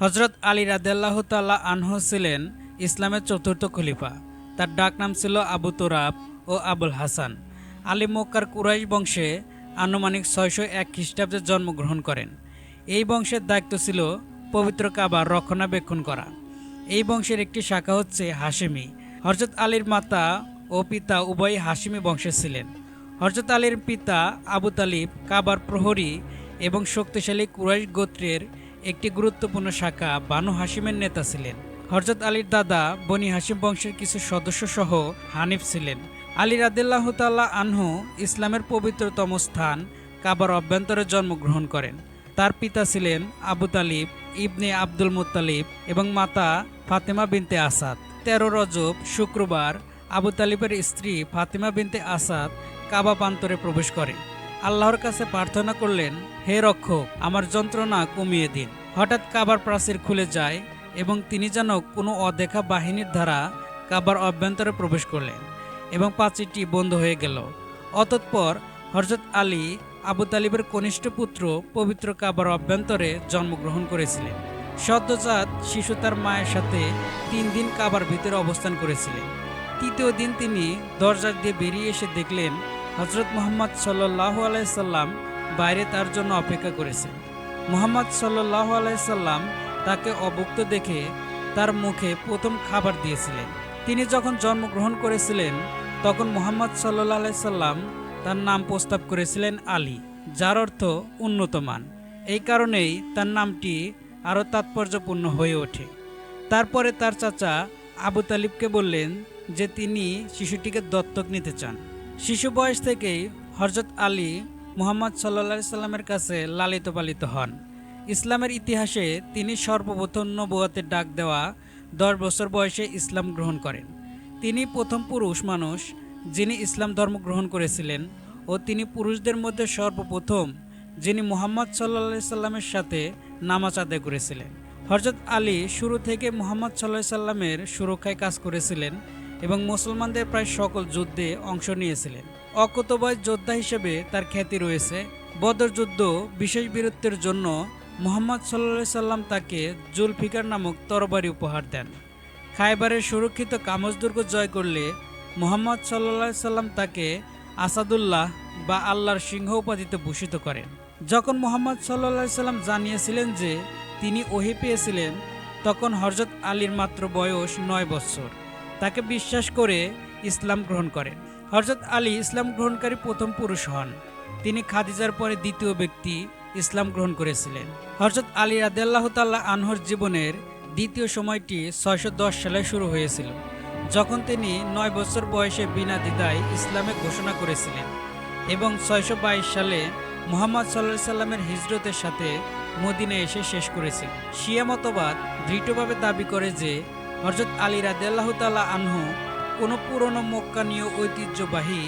হজরত আলী রাদেল্লাহ তাল্লাহ আনহ ছিলেন ইসলামের চতুর্থ খলিফা। তার ডাক নাম ছিল আবু তোরাব ও আবুল হাসান। আলী মক্কার কুরাইশ বংশে আনুমানিক ছয়শো এক খ্রিস্টাব্দে জন্মগ্রহণ করেন। এই বংশের দায়িত্ব ছিল পবিত্র কাবার রক্ষণাবেক্ষণ করা। এই বংশের একটি শাখা হচ্ছে হাশেমি। হরজত আলীর মাতা ও পিতা উভয়ই হাসিমি বংশে ছিলেন। হরজত আলীর পিতা আবু তালিব কাবার প্রহরী এবং শক্তিশালী কুরাইশ গোত্রের একটি গুরুত্বপূর্ণ শাখা বানু হাসিমের নেতা ছিলেন। হরজত আলীর দাদা বনি হাসিম বংশের কিছু সদস্য সহ হানিফ ছিলেন। আলী রাদিল্লাহ তাল্লাহ আনহু ইসলামের পবিত্রতম স্থান কাবার অভ্যন্তরে জন্মগ্রহণ করেন। তার পিতা ছিলেন আবু তালিব, ইবনে আব্দুল মুতালিব এবং মাতা ফাতেমা বিনতে আসাদ। তেরো রজব, শুক্রবার আবু তালিবের স্ত্রী ফাতেমা বিনতে আসাদ কাবা প্রান্তরে প্রবেশ করে। আল্লাহর কাছে প্রার্থনা করলেন, হে রক্ষক, আমার যন্ত্রণা কমিয়ে দিন। হঠাৎ কাবার প্রাচীর খুলে যায় এবং তিনি যেন কোনো অদেখা বাহিনীর দ্বারা কাবার অভ্যন্তরে প্রবেশ করলেন এবং প্রাচীরটি বন্ধ হয়ে গেল। অতঃপর হরজত আলী আবু তালিবের কনিষ্ঠ পুত্র পবিত্র কাবার অভ্যন্তরে জন্মগ্রহণ করেছিলেন। সদ্যজাত শিশু তার মায়ের সাথে তিন দিন কাবার ভিতরে অবস্থান করেছিলেন। তৃতীয় দিন তিনি দরজা দিয়ে বেরিয়ে এসে দেখলেন হজরত মোহাম্মদ সাল্লাহ আলাইসাল্লাম বাইরে তার জন্য অপেক্ষা করেছেন। মোহাম্মদ সাল্লাহ আলাইসাল্লাম তাকে অভুক্ত দেখে তার মুখে প্রথম খাবার দিয়েছিলেন। তিনি যখন জন্মগ্রহণ করেছিলেন, তখন মোহাম্মদ সাল্লাহ আলাইসাল্লাম তার নাম প্রস্তাব করেছিলেন আলী, যার অর্থ উন্নতমান। এই কারণেই তার নামটি আরও তাৎপর্যপূর্ণ হয়ে ওঠে। তারপরে তার চাচা আবু তালিবকে বললেন যে তিনি শিশুটিকে দত্তক নিতে চান। শিশু বয়স থেকেই হরজত আলী মুহাম্মদ সাল্লা সাল্লামের কাছে লালিত পালিত হন। ইসলামের ইতিহাসে তিনি সর্বপ্রথম নবুয়াতের ডাক দেওয়া দশ বছর বয়সে ইসলাম গ্রহণ করেন। তিনি প্রথম পুরুষ মানুষ যিনি ইসলাম ধর্ম গ্রহণ করেছিলেন ও তিনি পুরুষদের মধ্যে সর্বপ্রথম যিনি মোহাম্মদ সাল্লা সাল্লামের সাথে নামাজ আদায় করেছিলেন। হরজত আলী শুরু থেকে মোহাম্মদ সাল্লাহ সাল্লামের সুরক্ষায় কাজ করেছিলেন এবং মুসলমানদের প্রায় সকল যুদ্ধে অংশ নিয়েছিলেন। অকুতবয় যোদ্ধা হিসেবে তার খ্যাতি রয়েছে। বদর যুদ্ধ বিশেষ বীরত্বের জন্য মুহাম্মদ সাল্লা সাল্লাম তাকে জুলফিকার নামক তরবারি উপহার দেন। খাইবারের সুরক্ষিত কামজ দুর্গ জয় করলে মোহাম্মদ সাল্লা সাল্লাম তাকে আসাদুল্লাহ বা আল্লাহর সিংহ উপাধিতে ভূষিত করেন। যখন মোহাম্মদ সাল্লা সাল্লাম জানিয়েছিলেন যে তিনি ওহি পেয়েছিলেন, তখন হরজত আলীর মাত্র বয়স নয় বৎসর তাকে বিশ্বাস করে ইসলাম গ্রহণ করেন। হরজত আলী ইসলাম গ্রহণকারী প্রথম পুরুষ হন। তিনি খাদিজার পরে দ্বিতীয় ব্যক্তি ইসলাম গ্রহণ করেছিলেন। হরজত আলী রাদেল্লাহ তাল্লাহ আনহর জীবনের দ্বিতীয় সময়টি ছয়শো দশ সালে শুরু হয়েছিল, যখন তিনি নয় বছর বয়সে বিনা দ্বিধায় ইসলামে ঘোষণা করেছিলেন এবং ছয়শো বাইশ সালে মুহাম্মদ সাল্লাহ সাল্লামের হিজরতের সাথে মদিনে এসে শেষ করেছিলেন। শিয়া মতবাদ দৃঢ়ভাবে দাবি করে যে হরজত আলী রাদেল্লাহ তাল্লাহ আনহু কোনো পুরনো মক্কানীয় ঐতিহ্যবাহী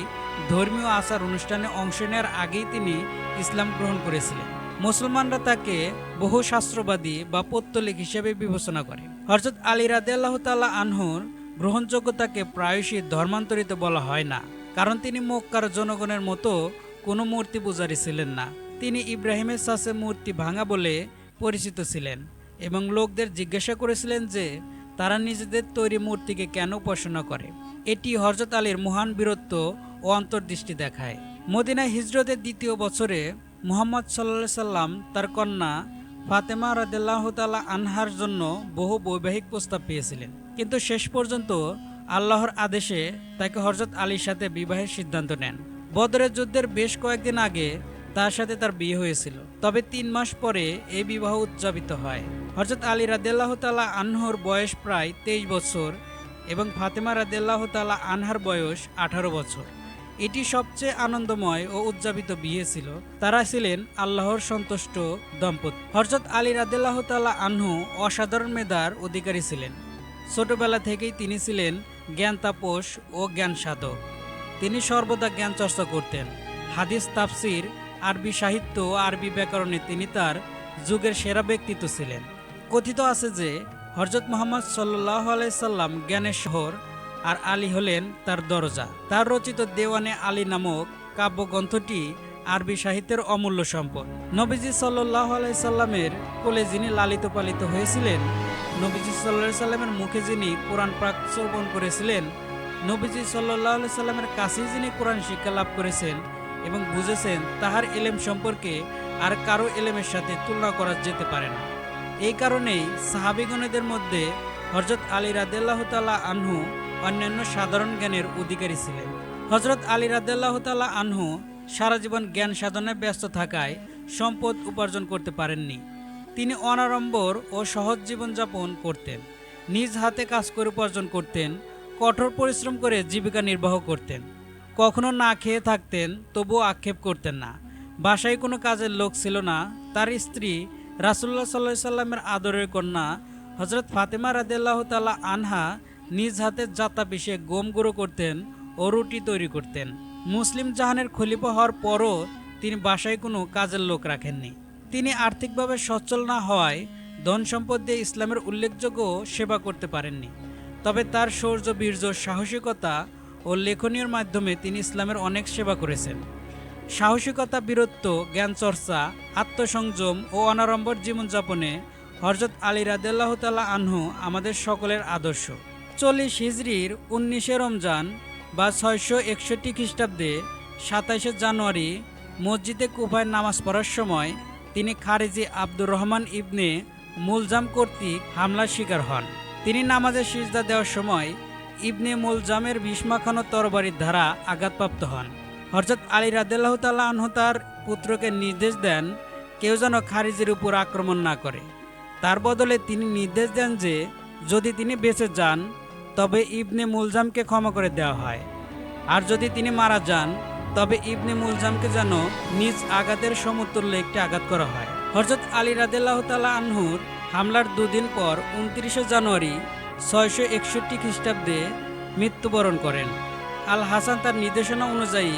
ধর্মীয় আচার অনুষ্ঠানে অংশ নেওয়ার আগেই তিনি ইসলাম গ্রহণ করেছিলেন। মুসলমানরা তাকে বহু শাস্ত্রবাদী বা পত্তলিক হিসেবে বিবেচনা করে। হরজত আলী রাদেল্লাহ তাল্লাহ আনহুর গ্রহণযোগ্যতাকে প্রায়শই ধর্মান্তরিত বলা হয় না, কারণ তিনি মক্কার জনগণের মতো কোনো মূর্তি পূজারী ছিলেন না। তিনি ইব্রাহিমের সাসে মূর্তি ভাঙা বলে পরিচিত ছিলেন এবং লোকদের জিজ্ঞাসা করেছিলেন যে তারা নিজেদের তৈরি মূর্তিকে কেন উপাসনা করে? এটি হরজত আলীর মহান বীরত্ব ও অন্তর্দৃষ্টি দেখায়। মদিনায় হিজরতের দ্বিতীয় বছরে মুহাম্মদ সাল্লা সাল্লাম তার কন্যা ফাতেমা রাদেল্লাহ তালা আনহার জন্য বহু বৈবাহিক প্রস্তাব পেয়েছিলেন। কিন্তু শেষ পর্যন্ত আল্লাহর আদেশে তাকে হরজত আলীর সাথে বিবাহের সিদ্ধান্ত নেন। বদরের যুদ্ধের বেশ কয়েকদিন আগে তার সাথে তার বিয়ে হয়েছিল। তবে তিন মাস পরে এই বিবাহ উদযাপিত হয়। হরজত আলী রাদেল্লাহ তালা আনহর বয়স প্রায় তেইশ বছর এবং ফাতেমা রাদেল্লাহ তালা আনহার বয়স আঠারো বছর। এটি সবচেয়ে আনন্দময় ও উদযাপিত বিয়ে ছিল। তারা ছিলেন আল্লাহর সন্তুষ্ট দম্পতি। হরজত আলী রাদেল্লাহ তালা আনহু অসাধারণ মেধার অধিকারী ছিলেন। ছোটবেলা থেকেই তিনি ছিলেন জ্ঞান তাপস ও জ্ঞান সাধক তিনি সর্বদা জ্ঞান চর্চা করতেন। হাদিস, তাফসির আরবি সাহিত্য, আরবি ব্যাকরণে তিনি তার যুগের সেরা ব্যক্তিত্ব ছিলেন। কথিত আছে যে হরজত মোহাম্মদ সাল্লাহ আলাইসাল্লাম জ্ঞানের শহর আর আলী হলেন তার দরজা। তার রচিত দেওয়ানে আলী নামক কাব্যগ্রন্থটি আরবি সাহিত্যের অমূল্য সম্পদ। নবীজি সাল্লাহ আলাইসাল্লামের কোলে যিনি লালিত পালিত হয়েছিলেন, নবীজি সাল্লাহ সাল্লামের মুখে যিনি কোরআন প্রাক শ্রবণ করেছিলেন, নবীজি সাল্লাহ আলাই সাল্লামের কাছেই যিনি কোরআন শিক্ষা লাভ করেছেন এবং বুঝেছেন তাহার এলেম সম্পর্কে আর কারও এলেমের সাথে তুলনা করা যেতে পারে না। এই কারণেই সাহাবিগণেদের মধ্যে হজরত আলী রাদেল্লাহ আনহু অন্যান্য সাধারণ জ্ঞানের অধিকারী ছিলেন। হজরত আলী রাদেল্লাহ আনহু সারা জীবন জ্ঞান সাধনে ব্যস্ত থাকায় সম্পদ উপার্জন করতে পারেননি। তিনি অনাড়ম্বর ও সহজ জীবনযাপন করতেন, নিজ হাতে কাজ করে উপার্জন করতেন, কঠোর পরিশ্রম করে জীবিকা নির্বাহ করতেন। কখনো না খেয়ে থাকতেন তবুও আক্ষেপ করতেন না। বাসায় কোনো কাজের লোক ছিল না। তার স্ত্রী রাসুল্লাহ সাল্লাহ সাল্লামের আদরের কন্যা হজরত ফাতেমা রাদিল্লাহ তাল্লাহ আনহা নিজ হাতে জাতা পিষে গম গুঁড়ো করতেন ও রুটি তৈরি করতেন। মুসলিম জাহানের খলিফা হওয়ার পরও তিনি বাসায় কোনো কাজের লোক রাখেননি। তিনি আর্থিকভাবে সচ্ছল না হওয়ায় ধন সম্পদ দিয়ে ইসলামের উল্লেখযোগ্য সেবা করতে পারেননি। তবে তার শৌর্য বীর্য সাহসিকতা ও লেখনীর মাধ্যমে তিনি ইসলামের অনেক সেবা করেছেন। সাহসিকতা, বীরত্ব জ্ঞান চর্চা আত্মসংযম ও অনাড়ম্বর জীবনযাপনে হরজত আলী রাদেল্লাহ তাল্লাহ আনহু আমাদের সকলের আদর্শ। চল্লিশ হিজড়ির উনিশে রমজান বা ছয়শো একষট্টি খ্রিস্টাব্দে সাতাইশে জানুয়ারি মসজিদে কুফায় নামাজ পড়ার সময় তিনি খারেজি আব্দুর রহমান ইবনে মুলজাম কর্তৃক হামলার শিকার হন। তিনি নামাজের সিজদা দেওয়ার সময় ইবনে মুলজামের ভীষ্মাখানো তরবারির দ্বারা আঘাতপ্রাপ্ত হন। হরজত আলী রাদেল্লাহ তাল্লাহ আনহু তার পুত্রকে নির্দেশ দেন, কেউ যেন খারিজের উপর আক্রমণ না করে। তার বদলে তিনি নির্দেশ দেন যে, যদি তিনি বেঁচে যান, তবে ইবনে মুলজামকে ক্ষমা করে দেওয়া হয়। আর যদি তিনি মারা যান, তবে ইবনে মুলজামকে যেন নিজ আঘাতের সমতুল্য একটি আঘাত করা হয়। হরজত আলী রাদেল্লাহ তাল্লাহ আনহুর হামলার দুদিন পর, উনত্রিশে জানুয়ারি ছয়শো একষট্টি খ্রিস্টাব্দে মৃত্যুবরণ করেন। আল হাসান তার নির্দেশনা অনুযায়ী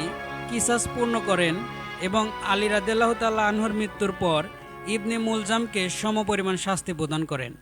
কিসাস পূর্ণ করেন এবং আলী তাল্লাহ আনহুর মৃত্যুর পর ইবনে মুলজামকে সমপরিমাণ শাস্তি প্রদান করেন।